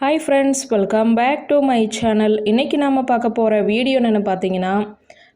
Hi friends welcome back to my channel இன்றைக்கி நாம் பார்க்க போகிற வீடியோ என்னென்னு பார்த்தீங்கன்னா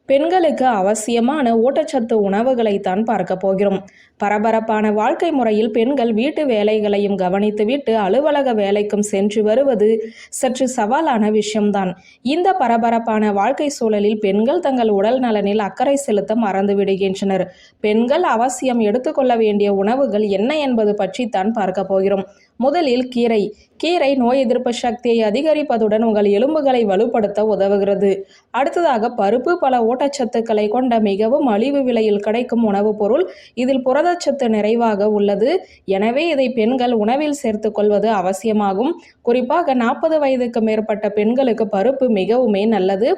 பெண்களுக்கு அவசியமான ஊட்டச்சத்து உணவுகளை தான் பார்க்க போகிறோம். பரபரப்பான வாழ்க்கை முறையில் பெண்கள் வீட்டு வேலைகளையும் கவனித்துவிட்டு அலுவலக வேலைக்கும் சென்று வருவது சற்று சவாலான விஷயம்தான். இந்த பரபரப்பான வாழ்க்கை சூழலில் பெண்கள் தங்கள் உடல் நலனில் அக்கறை செலுத்த மறந்துவிடுகின்றனர் பெண்கள் அவசியம் எடுத்துக்கொள்ள வேண்டிய உணவுகள் என்ன என்பது பற்றி தான் பார்க்க போகிறோம். முதலில் கீரை. கீரை நோய் எதிர்ப்பு சக்தியை அதிகரிப்பதுடன் உங்கள் எலும்புகளை வலுப்படுத்த உதவுகிறது. அடுத்ததாக பருப்பு பல ஊட்டச்சத்துக்களை கொண்ட மிகவும் மலிவு விலையில் கிடைக்கும் உணவுப் பொருள். இதில் புரத புரதச்சத்து நிறைவாக உள்ளது. எனவே இதை பெண்கள் உணவில் சேர்த்து கொள்வது அவசியமாகும். குறிப்பாக நாற்பது வயதுக்கு மேற்பட்ட பெண்களுக்கு பருப்பு மிகவுமே நல்லது.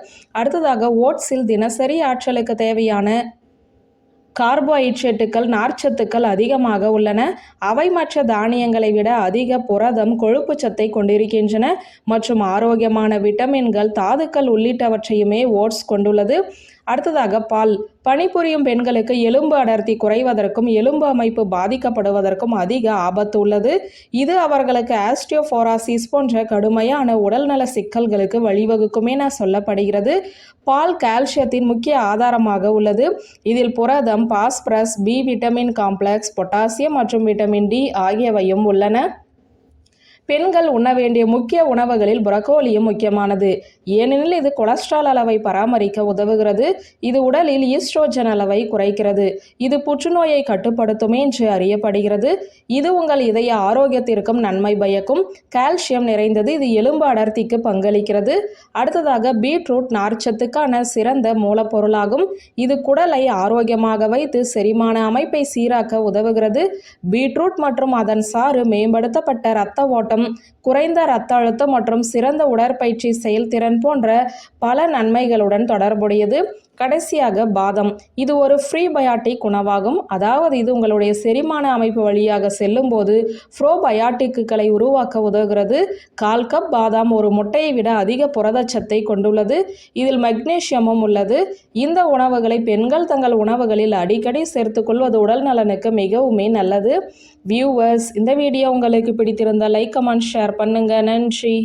அடுத்ததாக ஓட்ஸில் தினசரி ஆற்றலுக்கு தேவையான கார்போஹைட்ரேட்டுகள் நார்ச்சத்துக்கள் அதிகமாக உள்ளன. அவை மற்ற தானியங்களை விட அதிக புரதம் கொழுப்பு சத்தை கொண்டிருக்கின்றன மற்றும் ஆரோக்கியமான விட்டமின்கள் தாதுக்கள் உள்ளிட்டவற்றையுமே ஓட்ஸ் கொண்டுள்ளது. அடுத்ததாக பால். பணிபுரியும் பெண்களுக்கு எலும்பு அடர்த்தி குறைவதற்கும் எலும்பு அமைப்பு பாதிக்கப்படுவதற்கும் அதிக ஆபத்து உள்ளது. இது அவர்களுக்கு ஆஸ்டியோஃபோராசிஸ் போன்ற கடுமையான உடல்நல சிக்கல்களுக்கு வழிவகுக்கும் என சொல்லப்படுகிறது. பால் கால்சியத்தின் முக்கிய ஆதாரமாக உள்ளது. இதில் புரதம் phosphorus B vitamin complex potassium மற்றும் விட்டமின் டி ஆகியவையும் உள்ளன. பெண்கள் உண்ண வேண்டிய முக்கிய உணவுகளில் புரக்கோலியும் முக்கியமானது. ஏனெனில் இது கொலஸ்ட்ரால் அளவை பராமரிக்க உதவுகிறது. இது உடலில் ஈஸ்ட்ரோஜன் அளவை குறைக்கிறது. இது புற்றுநோயை கட்டுப்படுத்தும் என்று அறியப்படுகிறது. இது உங்கள் இதய ஆரோக்கியத்திற்கும் நன்மை பயக்கும். கால்சியம் நிறைந்தது. இது எலும்பு அடர்த்திக்கு பங்களிக்கிறது. அடுத்ததாக பீட்ரூட் நார்ச்சத்துக்கான சிறந்த மூலப்பொருளாகும். இது குடலை ஆரோக்கியமாக வைத்து செரிமான அமைப்பை சீராக்க உதவுகிறது. பீட்ரூட் மற்றும் அதன் சாறு மேம்படுத்தப்பட்ட இரத்த ஓட்டம் ஓட்டம் குறைந்த இரத்த அழுத்தம் மற்றும் சிறந்த உடற்பயிற்சி செயல்திறன் போன்ற பல நன்மைகளுடன் தொடர்புடையது. கடைசியாக பாதம். இது ஒரு ஃப்ரீபயாட்டிக் உணவாகும். அதாவது இது உங்களுடைய செரிமான அமைப்பு வழியாக செல்லும் போது ஃப்ரோபயாட்டிக்குகளை உருவாக்க உதவுகிறது. கால் கப் பாதாம் ஒரு முட்டையை விட அதிக புரதச்சத்தை கொண்டுள்ளது. இதில் மெக்னீசியமும் உள்ளது. இந்த உணவுகளை பெண்கள் தங்கள் உணவுகளில் அடிக்கடி சேர்த்துக்கொள்வது உடல் நலனுக்கு மிகவுமே நல்லது. வியூவர்ஸ் இந்த வீடியோ உங்களுக்கு பிடித்திருந்தால் லைக் கமெண்ட் ஷேர் பண்ணுங்கள் நன்றி.